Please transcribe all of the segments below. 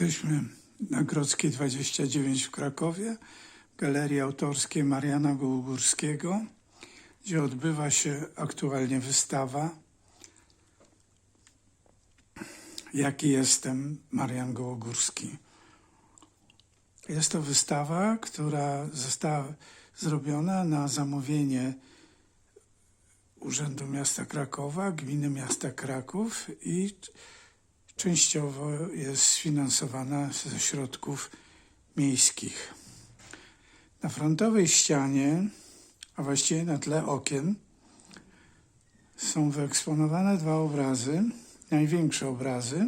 Jesteśmy na Grodzkiej 29 w Krakowie, Galerii Autorskiej Mariana Gołogórskiego, gdzie odbywa się aktualnie wystawa Jaki jestem Marian Gołogórski. Jest to wystawa, która została zrobiona na zamówienie Urzędu Miasta Krakowa, Gminy Miasta Kraków i częściowo jest sfinansowana ze środków miejskich. Na frontowej ścianie, a właściwie na tle okien, są wyeksponowane dwa obrazy, największe obrazy,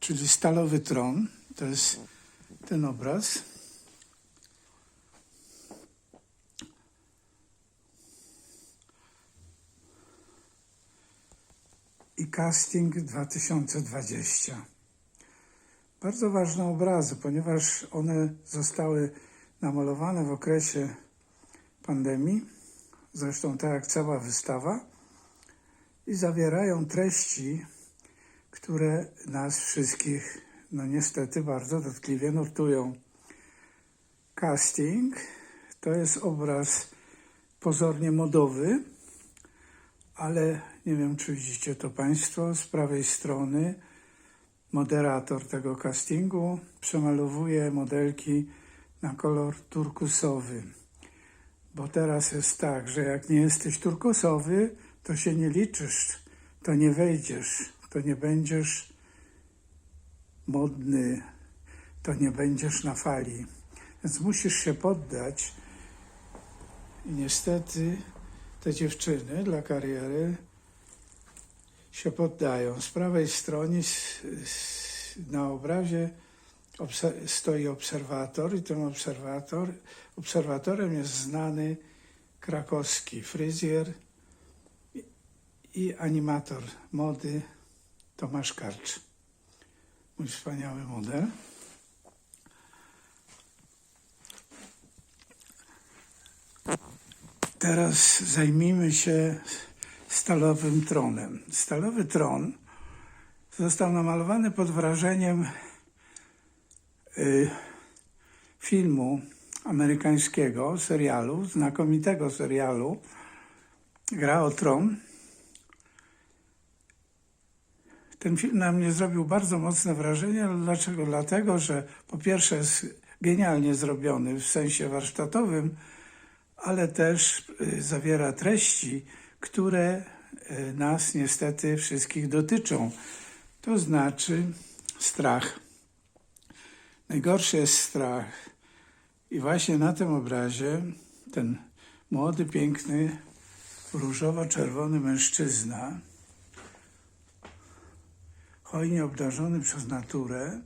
czyli Stalowy Tron, to jest ten obraz. I casting 2020. Bardzo ważne obrazy, ponieważ one zostały namalowane w okresie pandemii, zresztą tak jak cała wystawa, i zawierają treści, które nas wszystkich, no niestety, bardzo dotkliwie nurtują. Casting to jest obraz pozornie modowy, ale nie wiem, czy widzicie to Państwo, z prawej strony moderator tego castingu przemalowuje modelki na kolor turkusowy. Bo teraz jest tak, że jak nie jesteś turkusowy, to się nie liczysz, to nie wejdziesz, to nie będziesz modny, to nie będziesz na fali. Więc musisz się poddać. I niestety te dziewczyny dla kariery się poddają. Z prawej strony na obrazie stoi obserwator i ten obserwator, obserwatorem jest znany krakowski fryzjer i- i animator mody Tomasz Karcz. Mój wspaniały model. Teraz zajmijmy się stalowym tronem. Stalowy tron został namalowany pod wrażeniem y, filmu amerykańskiego, serialu, znakomitego serialu Gra o Tron. Ten film na mnie zrobił bardzo mocne wrażenie. Dlaczego? Dlatego, że po pierwsze jest genialnie zrobiony w sensie warsztatowym, ale też y, zawiera treści, które y, nas niestety wszystkich dotyczą. To znaczy strach. Najgorszy jest strach. I właśnie na tym obrazie ten młody, piękny, różowo-czerwony mężczyzna, hojnie obdarzony przez naturę,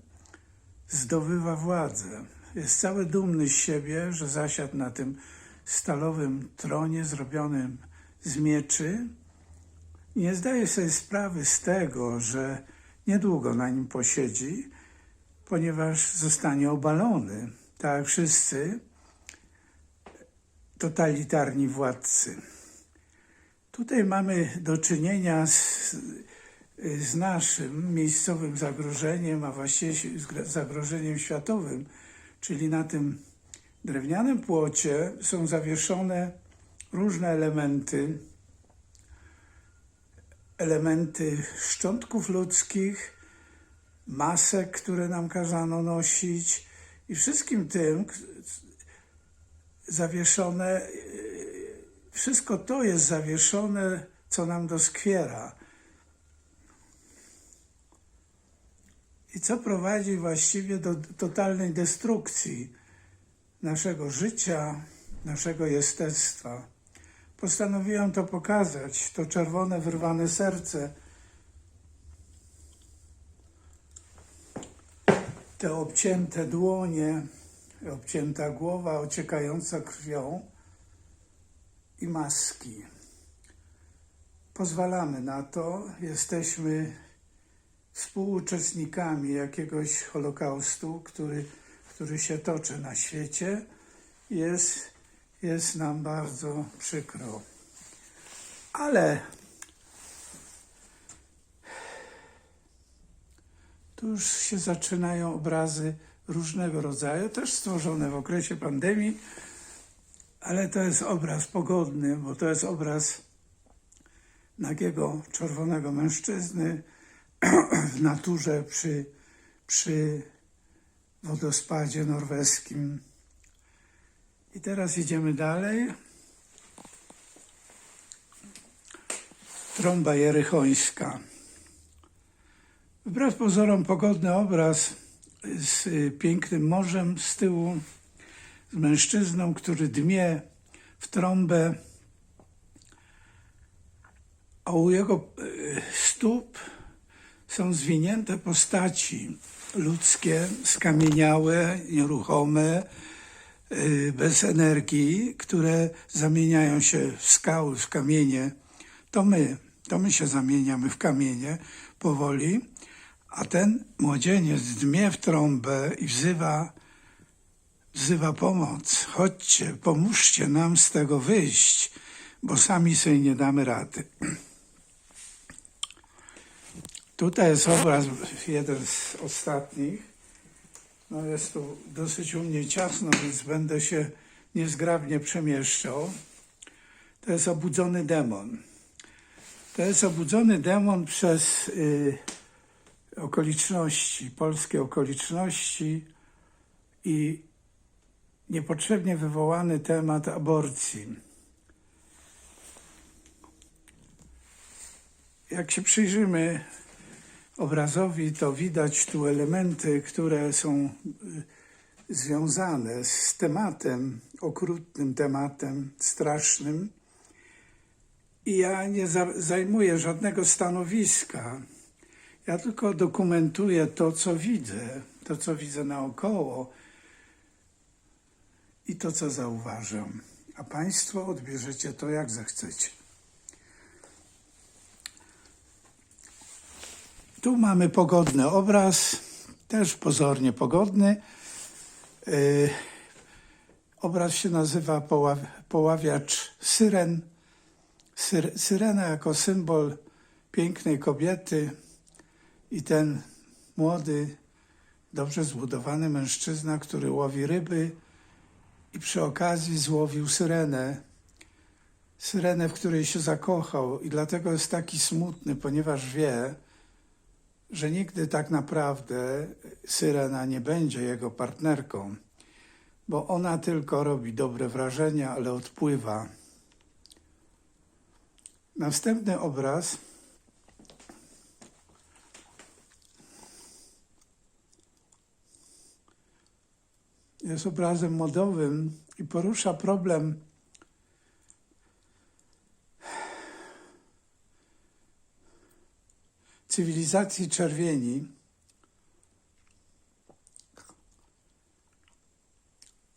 zdobywa władzę. Jest cały dumny z siebie, że zasiadł na tym stalowym tronie zrobionym z mieczy. Nie zdaje sobie sprawy z tego, że niedługo na nim posiedzi, ponieważ zostanie obalony, tak jak wszyscy totalitarni władcy. Tutaj mamy do czynienia z, z naszym miejscowym zagrożeniem, a właściwie zagrożeniem światowym, czyli na tym drewnianym płocie są zawieszone różne elementy, elementy szczątków ludzkich, masek, które nam kazano nosić i wszystkim tym zawieszone, wszystko to jest zawieszone, co nam doskwiera. I co prowadzi właściwie do totalnej destrukcji naszego życia, naszego jestestwa. Postanowiłem to pokazać, to czerwone, wyrwane serce, te obcięte dłonie, obcięta głowa ociekająca krwią i maski. Pozwalamy na to, jesteśmy współuczestnikami jakiegoś Holokaustu, który, który się toczy na świecie. Jest, jest nam bardzo przykro. Ale Tu już się zaczynają obrazy różnego rodzaju, też stworzone w okresie pandemii, ale to jest obraz pogodny, bo to jest obraz nagiego, czerwonego mężczyzny w naturze przy, przy wodospadzie norweskim. I teraz idziemy dalej. Trąba jerychońska. Wbrew pozorom pogodny obraz z y, pięknym morzem z tyłu, z mężczyzną, który dmie w trąbę, a u jego y, stóp są zwinięte postaci ludzkie, skamieniałe, nieruchome, bez energii, które zamieniają się w skały, w kamienie. To my, to my się zamieniamy w kamienie powoli, a ten młodzieniec dmie w trąbę i wzywa, wzywa pomoc. Chodźcie, pomóżcie nam z tego wyjść, bo sami sobie nie damy rady. Tutaj jest obraz, jeden z ostatnich. No jest tu dosyć u mnie ciasno, więc będę się niezgrabnie przemieszczał. To jest obudzony demon. To jest obudzony demon przez y, okoliczności, polskie okoliczności i niepotrzebnie wywołany temat aborcji. Jak się przyjrzymy obrazowi, to widać tu elementy, które są y, związane z tematem, okrutnym tematem, strasznym. I ja nie za, zajmuję żadnego stanowiska. Ja tylko dokumentuję to, co widzę, to, co widzę naokoło i to, co zauważam. A Państwo odbierzecie to, jak zechcecie. Tu mamy pogodny obraz, też pozornie pogodny. Yy, obraz się nazywa poław, Poławiacz Syren. Syr, syrena jako symbol pięknej kobiety i ten młody, dobrze zbudowany mężczyzna, który łowi ryby i przy okazji złowił syrenę. Syrenę, w której się zakochał i dlatego jest taki smutny, ponieważ wie, że nigdy tak naprawdę Syrena nie będzie jego partnerką, bo ona tylko robi dobre wrażenie, ale odpływa. Następny obraz. Jest obrazem modowym i porusza problem cywilizacji czerwieni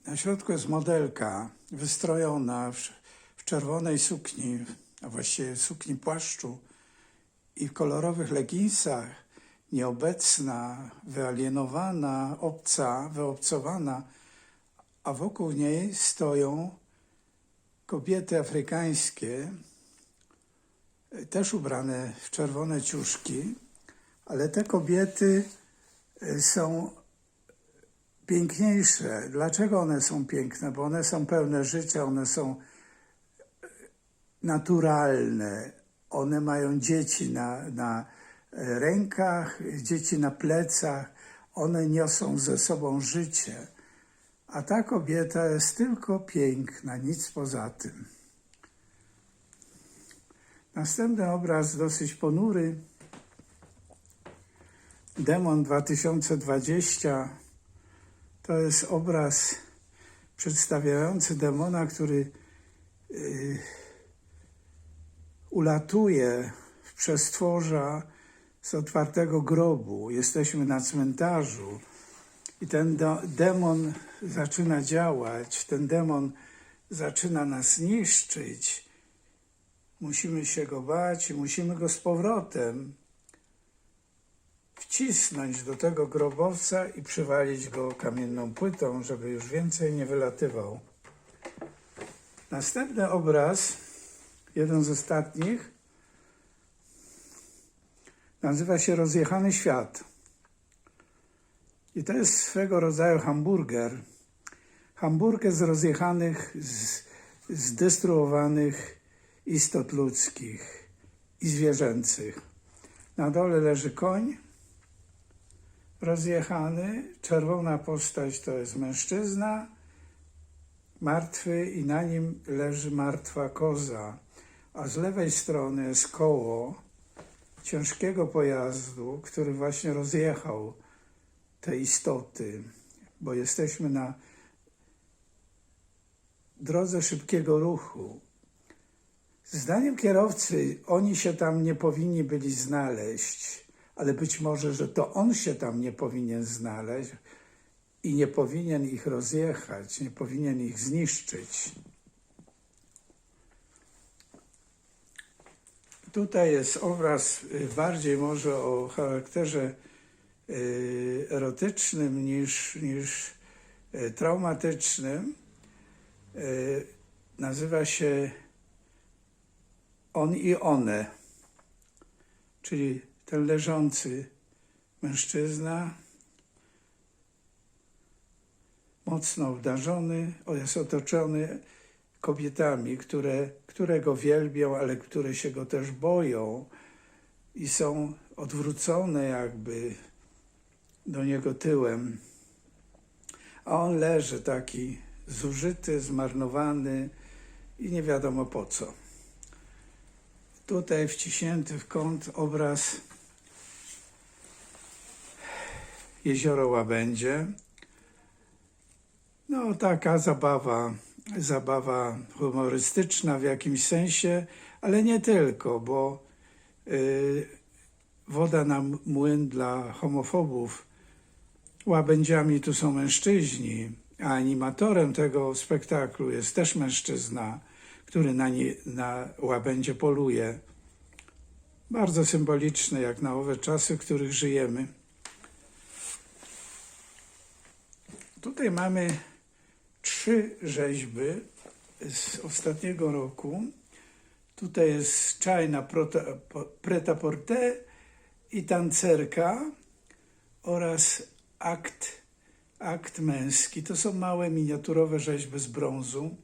na środku jest modelka wystrojona w, w czerwonej sukni, a właściwie sukni płaszczu i w kolorowych leginsach, nieobecna, wyalienowana, obca, wyobcowana, a wokół niej stoją kobiety afrykańskie, też ubrane w czerwone ciuszki, ale te kobiety y, są piękniejsze. Dlaczego one są piękne? Bo one są pełne życia, one są y, naturalne. One mają dzieci na, na rękach, dzieci na plecach. One niosą ze sobą życie. A ta kobieta jest tylko piękna, nic poza tym. Następny obraz, dosyć ponury. Demon 2020 to jest obraz przedstawiający demona, który yy, ulatuje w przestworza z otwartego grobu. Jesteśmy na cmentarzu i ten demon zaczyna działać, ten demon zaczyna nas niszczyć musimy się go bać i musimy go z powrotem wcisnąć do tego grobowca i przywalić go kamienną płytą, żeby już więcej nie wylatywał. Następny obraz, jeden z ostatnich, nazywa się Rozjechany Świat. I to jest swego rodzaju hamburger. Hamburger z rozjechanych, z, zdestruowanych istot ludzkich i zwierzęcych. Na dole leży koń rozjechany. Czerwona postać to jest mężczyzna, martwy i na nim leży martwa koza. A z lewej strony jest koło ciężkiego pojazdu, który właśnie rozjechał te istoty, bo jesteśmy na drodze szybkiego ruchu. Zdaniem kierowcy oni się tam nie powinni byli znaleźć, ale być może, że to on się tam nie powinien znaleźć i nie powinien ich rozjechać, nie powinien ich zniszczyć. Tutaj jest obraz y, bardziej może o charakterze y, erotycznym niż, niż y, traumatycznym. Nazywa się On i One, czyli ten leżący mężczyzna, mocno obdarzony, jest otoczony kobietami, które, które go wielbią, ale które się go też boją i są odwrócone jakby do niego tyłem. A on leży taki zużyty, zmarnowany i nie wiadomo po co. Tutaj wciśnięty w kąt obraz jezioro Łabędzie. No, taka zabawa, zabawa humorystyczna w jakimś sensie, ale nie tylko, bo y, woda na młyn dla homofobów. Łabędziami tu są mężczyźni, a animatorem tego spektaklu jest też mężczyzna, który na, nie, na łabędzie poluje. Bardzo symboliczne, jak na owe czasy, w których żyjemy. Tutaj mamy trzy rzeźby z ostatniego roku. Tutaj jest czajna preta-porter i tancerka oraz akt, akt męski. To są małe miniaturowe rzeźby z brązu,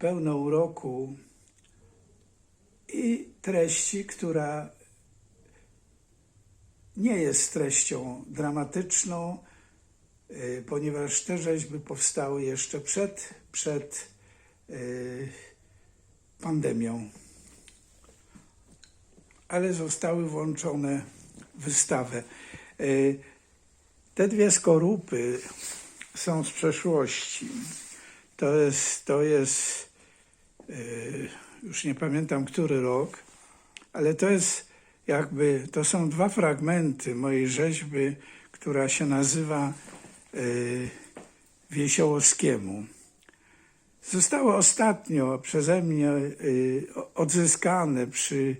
pełne uroku i treści, która nie jest treścią dramatyczną, y, ponieważ te rzeźby powstały jeszcze przed, przed y, pandemią, ale zostały włączone w wystawę. Y, Te dwie skorupy są z przeszłości. To jest, to jest już nie pamiętam który rok, ale to jest jakby, to są dwa fragmenty mojej rzeźby, która się nazywa y, Wiesiołowskiemu. Zostało ostatnio przeze mnie y, odzyskane przy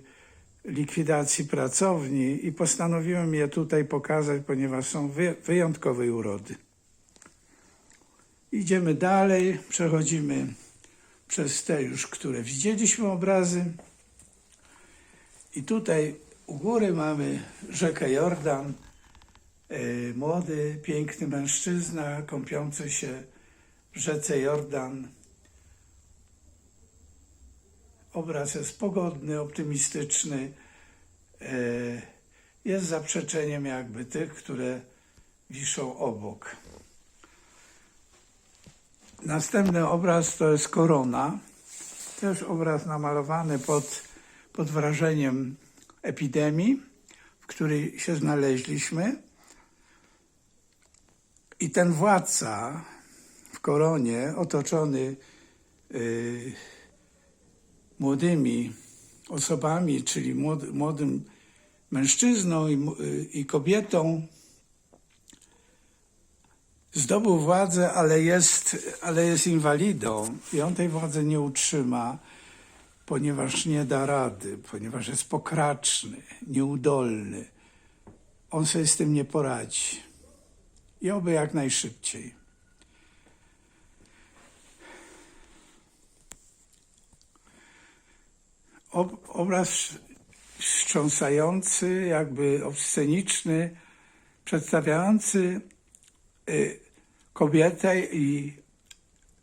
likwidacji pracowni i postanowiłem je tutaj pokazać, ponieważ są wy, wyjątkowej urody. Idziemy dalej, przechodzimy przez te już, które widzieliśmy obrazy. I tutaj u góry mamy rzekę Jordan. E, Młody, piękny mężczyzna kąpiący się w rzece Jordan. Obraz jest pogodny, optymistyczny. E, Jest zaprzeczeniem jakby tych, które wiszą obok. Następny obraz to jest korona. Też obraz namalowany pod, pod wrażeniem epidemii, w której się znaleźliśmy. I ten władca w koronie, otoczony y, młodymi osobami, czyli młody, młodym mężczyzną i, y, i kobietą, zdobył władzę, ale jest, ale jest inwalidą i on tej władzy nie utrzyma, ponieważ nie da rady, ponieważ jest pokraczny, nieudolny. On sobie z tym nie poradzi. I oby jak najszybciej. Ob, obraz wstrząsający, jakby obsceniczny, przedstawiający y, kobietę i,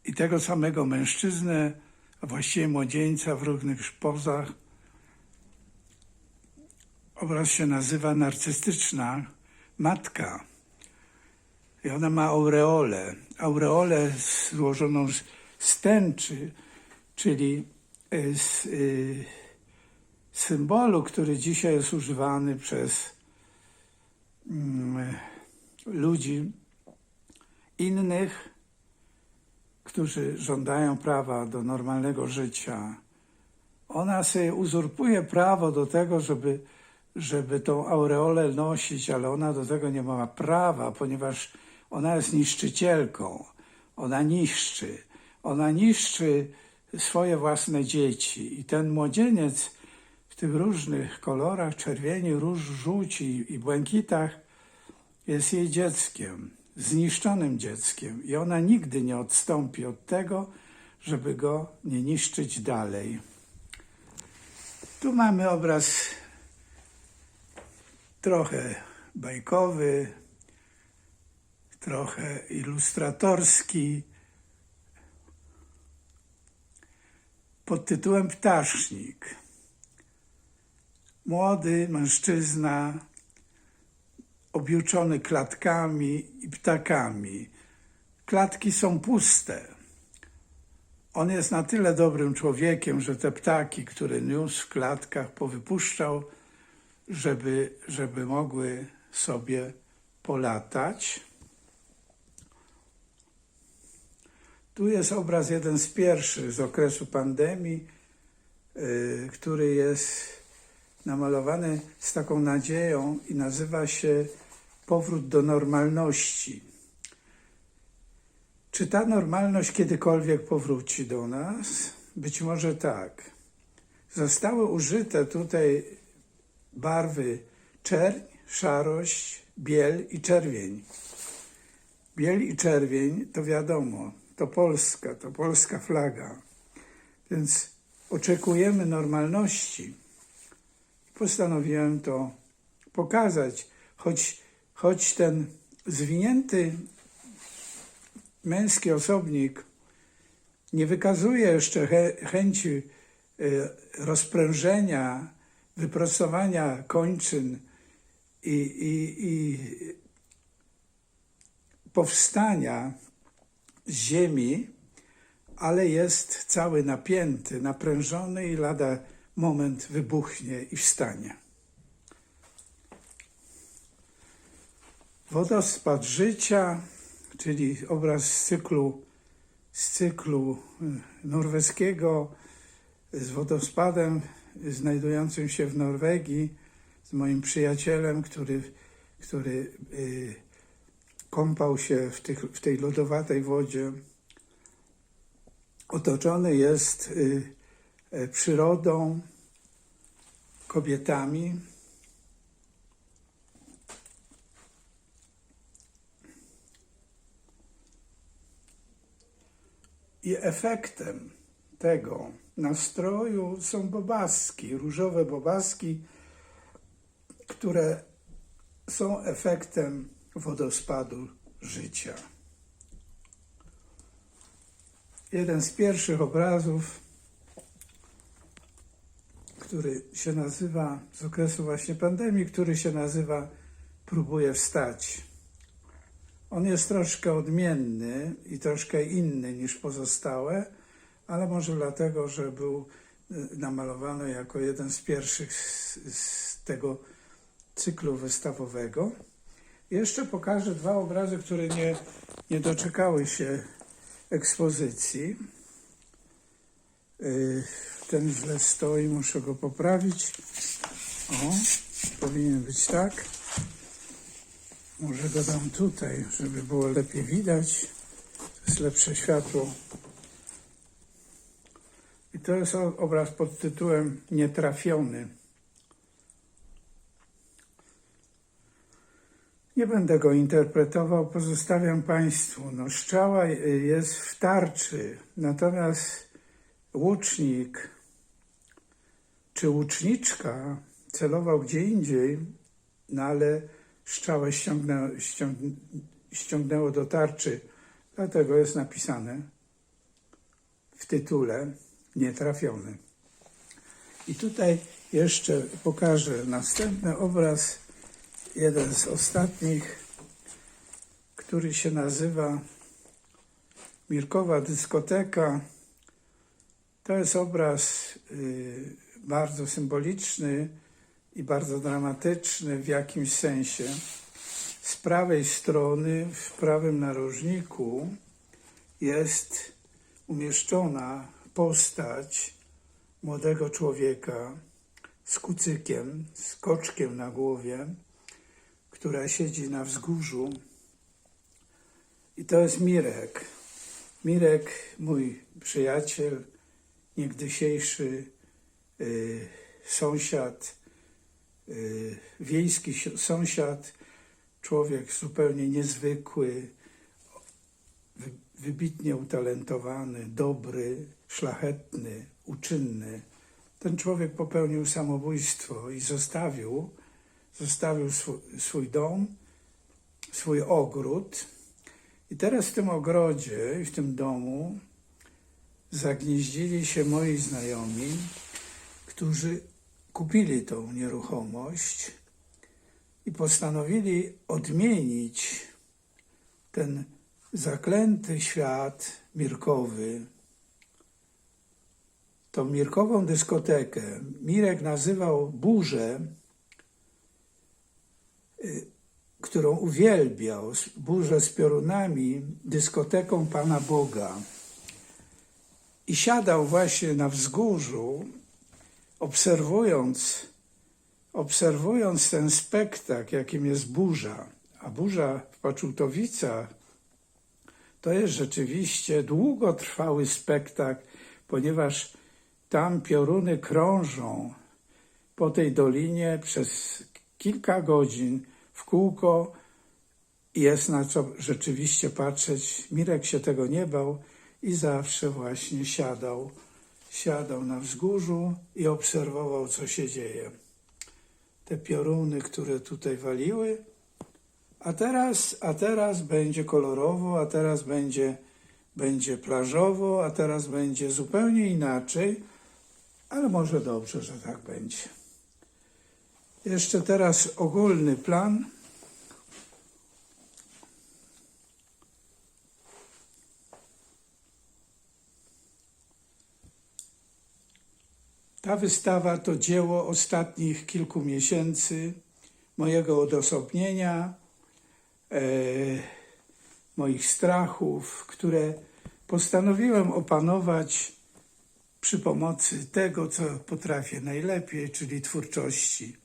i tego samego mężczyznę, a właściwie młodzieńca w różnych pozach. Obraz się nazywa narcystyczna matka. I ona ma aureolę. Aureolę złożoną z, z tęczy, czyli y, z y, symbolu, który dzisiaj jest używany przez mm, ludzi innych, którzy żądają prawa do normalnego życia. Ona sobie uzurpuje prawo do tego, żeby, żeby tą aureolę nosić, ale ona do tego nie ma prawa, ponieważ ona jest niszczycielką. Ona niszczy. Ona niszczy swoje własne dzieci. I ten młodzieniec w tych różnych kolorach, czerwieni, róż, żółci i błękitach, jest jej dzieckiem, zniszczonym dzieckiem. I ona nigdy nie odstąpi od tego, żeby go nie niszczyć dalej. Tu mamy obraz trochę bajkowy, trochę ilustratorski, pod tytułem Ptasznik. Młody mężczyzna, objuczony klatkami i ptakami. Klatki są puste. On jest na tyle dobrym człowiekiem, że te ptaki, które niósł w klatkach, powypuszczał, żeby, żeby mogły sobie polatać. Tu jest obraz jeden z pierwszych z okresu pandemii, yy, który jest namalowany z taką nadzieją i nazywa się Powrót do normalności. Czy ta normalność kiedykolwiek powróci do nas? Być może tak. Zostały użyte tutaj barwy czerń, szarość, biel i czerwień. Biel i czerwień to wiadomo, to Polska, to polska flaga. Więc oczekujemy normalności. Postanowiłem to pokazać, choć, choć ten zwinięty męski osobnik nie wykazuje jeszcze chę, chęci y, rozprężenia, wyprostowania kończyn i, i, i powstania z ziemi, ale jest cały napięty, naprężony i lada moment wybuchnie i wstanie. Wodospad życia, czyli obraz z cyklu, z cyklu y, norweskiego, z wodospadem znajdującym się w Norwegii, z moim przyjacielem, który, który y, kąpał się w, tych, w tej lodowatej wodzie. Otoczony jest y, przyrodą, kobietami. I efektem tego nastroju są bobaski, różowe bobaski, które są efektem wodospadu życia. Jeden z pierwszych obrazów, który się nazywa, z okresu właśnie pandemii, który się nazywa Próbuję wstać. On jest troszkę odmienny i troszkę inny niż pozostałe, ale może dlatego, że był y, namalowany jako jeden z pierwszych z, z tego cyklu wystawowego. Jeszcze pokażę dwa obrazy, które nie, nie doczekały się ekspozycji. Yy, Ten źle stoi, muszę go poprawić. O, powinien być tak. Może go dam tutaj, żeby było lepiej widać. To jest lepsze światło. I to jest obraz pod tytułem Nietrafiony. Nie będę go interpretował, pozostawiam Państwu. No, szczała jest w tarczy, natomiast łucznik czy łuczniczka celował gdzie indziej, no ale strzałę ściągnęło, ściąg, ściągnęło do tarczy, dlatego jest napisane w tytule nietrafiony. I tutaj jeszcze pokażę następny obraz, jeden z ostatnich, który się nazywa Mirkowa dyskoteka. To jest obraz y, bardzo symboliczny i bardzo dramatyczny w jakimś sensie. Z prawej strony, w prawym narożniku, jest umieszczona postać młodego człowieka z kucykiem, z koczkiem na głowie, która siedzi na wzgórzu. I to jest Mirek. Mirek, mój przyjaciel, niegdysiejszy y, sąsiad, wiejski si- sąsiad, człowiek zupełnie niezwykły, wy- wybitnie utalentowany, dobry, szlachetny, uczynny. Ten człowiek popełnił samobójstwo i zostawił, zostawił swój, swój dom, swój ogród. I teraz w tym ogrodzie i w tym domu zagnieździli się moi znajomi, którzy kupili tą nieruchomość i postanowili odmienić ten zaklęty świat mirkowy, tą mirkową dyskotekę. Mirek nazywał burzę, y, którą uwielbiał, burzę z piorunami, dyskoteką Pana Boga. I siadał właśnie na wzgórzu, obserwując, obserwując ten spektakl, jakim jest burza. A burza w Paczultowicach to jest rzeczywiście długotrwały spektakl, ponieważ tam pioruny krążą po tej dolinie przez kilka godzin w kółko jest na co rzeczywiście patrzeć. Mirek się tego nie bał i zawsze właśnie siadał, siadał na wzgórzu i obserwował, co się dzieje. Te pioruny, które tutaj waliły, a teraz, a teraz będzie kolorowo, a teraz będzie, będzie plażowo, a teraz będzie zupełnie inaczej, ale może dobrze, że tak będzie. Jeszcze teraz ogólny plan. Ta wystawa to dzieło ostatnich kilku miesięcy mojego odosobnienia, e, moich strachów, które postanowiłem opanować przy pomocy tego, co potrafię najlepiej, czyli twórczości.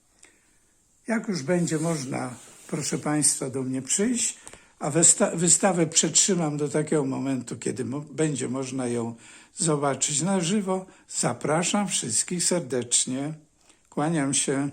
Jak już będzie można, proszę Państwa, do mnie przyjść, a wysta- wystawę przetrzymam do takiego momentu, kiedy będzie można ją zobaczyć na żywo, zapraszam wszystkich serdecznie. Kłaniam się.